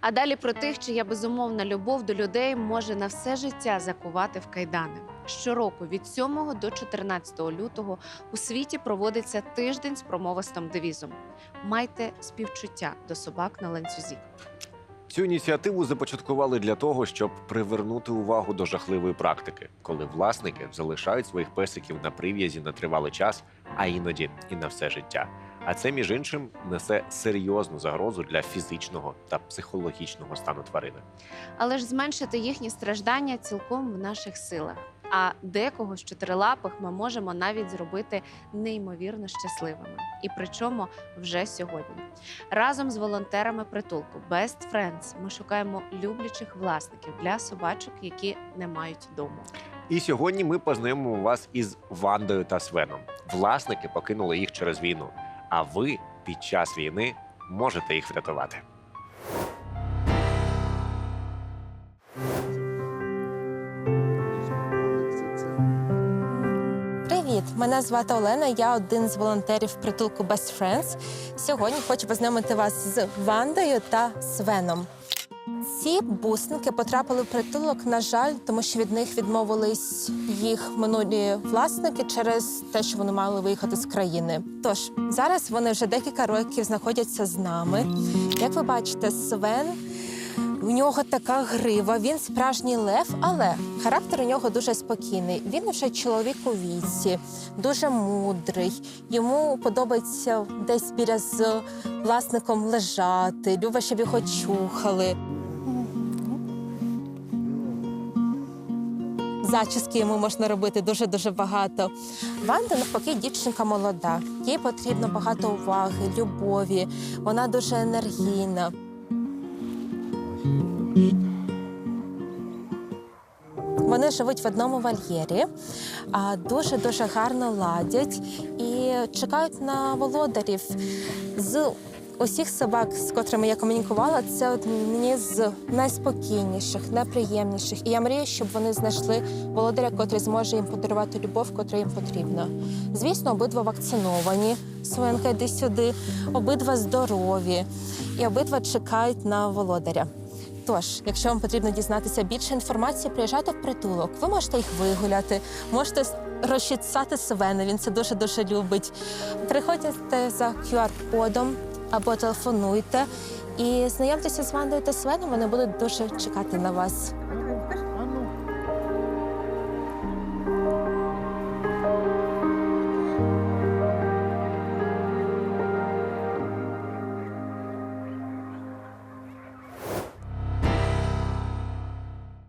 А далі про тих, чия безумовна любов до людей може на все життя закувати в кайдани. Щороку від 7 до 14 лютого у світі проводиться тиждень з промовистим девізом. Майте співчуття до собак на ланцюзі. Цю ініціативу започаткували для того, щоб привернути увагу до жахливої практики, коли власники залишають своїх песиків на прив'язі на тривалий час, а іноді і на все життя. А це, між іншим, несе серйозну загрозу для фізичного та психологічного стану тварини. Але ж зменшити їхні страждання цілком в наших силах. А декого з чотирилапих ми можемо навіть зробити неймовірно щасливими. І причому вже сьогодні. Разом з волонтерами притулку Best Friends ми шукаємо люблячих власників для собачок, які не мають дому. І сьогодні ми познайомимо вас із Вандою та Свеном. Власники покинули їх через війну, а ви під час війни можете їх врятувати. Привіт, мене звати Олена. Я один з волонтерів притулку Best Friends. Сьогодні хочу познайомити вас з Вандою та Свеном. Ці бусники потрапили в притулок, на жаль, тому що від них відмовились їх минулі власники через те, що вони мали виїхати з країни. Тож зараз вони вже декілька років знаходяться з нами. Як ви бачите, Свен у нього така грива, він справжній лев, але характер у нього дуже спокійний. Він вже чоловік у віці, дуже мудрий. Йому подобається десь біля з власником лежати, любить, щоб його чухали. Зачіски йому можна робити дуже дуже багато. Ванда навпаки дівчинка молода. Їй потрібно багато уваги, любові. Вона дуже енергійна. Вони живуть в одному вольєрі, дуже дуже гарно ладять і чекають на володарів. З усіх собак, з котрими я комунікувала, це от мені з найспокійніших, найприємніших. І я мрію, щоб вони знайшли володаря, котрий зможе їм подарувати любов, котра їм потрібна. Звісно, обидва вакциновані. Свинка, йди сюди, обидва здорові, і обидва чекають на володаря. Тож, якщо вам потрібно дізнатися більше інформації, приїжджайте в притулок. Ви можете їх вигуляти, можете розчісати Свена, він це дуже дуже любить. Приходьте за QR-кодом або телефонуйте і знайомтеся з Вандою та Свеном. Вони будуть дуже чекати на вас.